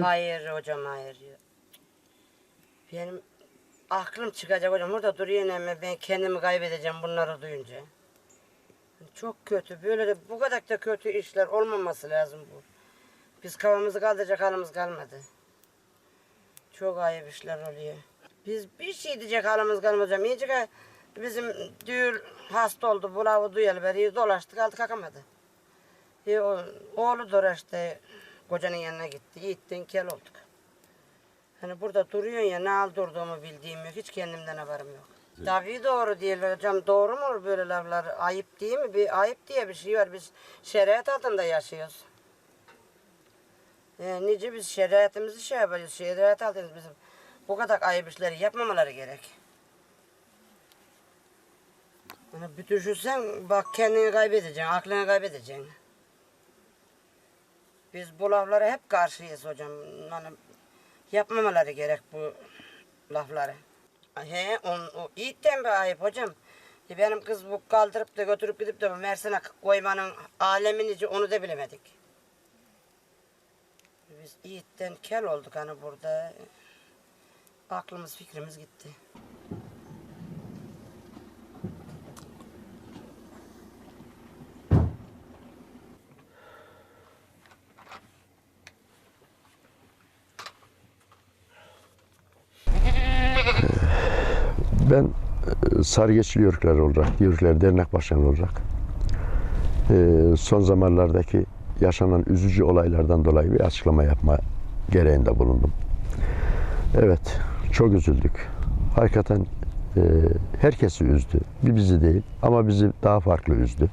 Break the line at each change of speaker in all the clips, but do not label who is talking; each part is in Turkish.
Hayır hocam hayır. Benim aklım çıkacak hocam. Burada duruyor ama ben kendimi kaybedeceğim bunları duyunca. Çok kötü. Böyle de bu kadar da kötü işler olmaması lazım bu. Biz kafamızı kaldıracak halimiz kalmadı. Çok ayıp işler oluyor. Biz bir şey diyecek halimiz kalmadı hocam. İyice bizim düğür hasta oldu. Bulavı duyalı beri dolaştık aldı kalkamadı. E, oğlu dolaştı. Kocanın yanına gitti. Yiğitten kel olduk. Hani burada duruyorsun ya ne aldırdığımı bildiğim yok. Hiç kendimden haberim yok. Tabii doğru değil hocam. Doğru mu böyle laflar? Ayıp değil mi? Bir ayıp diye bir şey var. Biz şeriat altında yaşıyoruz. E, nice biz şeriatımızı şey yapıyoruz. Şeriat altında bizim bu kadar ayıp işleri yapmamaları gerek. Yani bir düşünsen bak kendini kaybedeceksin, aklını kaybedeceksin. Biz bu laflara hep karşıyız hocam. Yani yapmamaları gerek bu lafları. He, on, o iyiden bir ayıp hocam. E benim kız bu kaldırıp da götürüp gidip de bu Mersin'e koymanın aleminici onu da bilemedik. Biz iyiden kel olduk hani burada. Aklımız fikrimiz gitti.
Ben e, Sarıgeçli Yörükler olarak, Yörükler Dernek Başkanı olarak e, son zamanlardaki yaşanan üzücü olaylardan dolayı bir açıklama yapma gereğinde bulundum. Evet, çok üzüldük. Hakikaten e, herkesi üzdü. Bir bizi değil ama bizi daha farklı üzdü.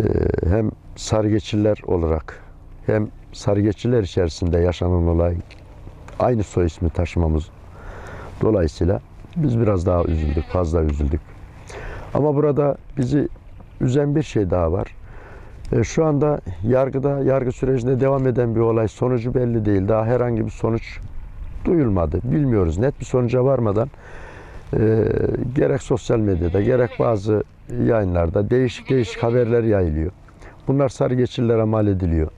E, hem Sarıgeçliler olarak hem Sarıgeçliler içerisinde yaşanan olay aynı soy ismi taşımamız dolayısıyla biz biraz daha üzüldük, fazla üzüldük. Ama burada bizi üzen bir şey daha var. E, şu anda yargıda, yargı sürecinde devam eden bir olay. Sonucu belli değil. Daha herhangi bir sonuç duyulmadı. Bilmiyoruz. Net bir sonuca varmadan e, gerek sosyal medyada, gerek bazı yayınlarda değişik değişik haberler yayılıyor. Bunlar sarı geçillere mal ediliyor.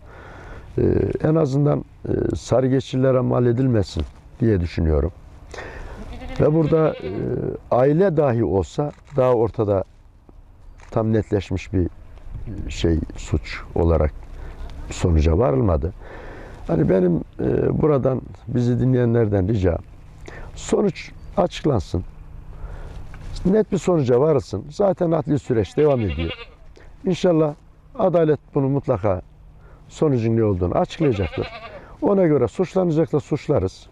E, en azından e, sarı geçillere mal edilmesin diye düşünüyorum. Ve burada e, aile dahi olsa daha ortada tam netleşmiş bir şey suç olarak sonuca varılmadı. Hani benim e, buradan bizi dinleyenlerden ricam sonuç açıklansın. Net bir sonuca varılsın. Zaten adli süreç devam ediyor. İnşallah adalet bunu mutlaka sonucun ne olduğunu açıklayacaktır. Ona göre suçlanacaksa suçlarız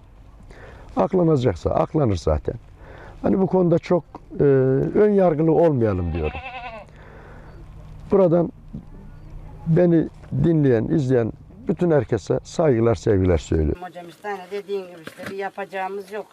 aklanacaksa aklanır zaten. Hani bu konuda çok e, ön yargılı olmayalım diyorum. Buradan beni dinleyen, izleyen bütün herkese saygılar, sevgiler söylüyorum.
Hocam işte hani dediğin gibi işte bir yapacağımız yok.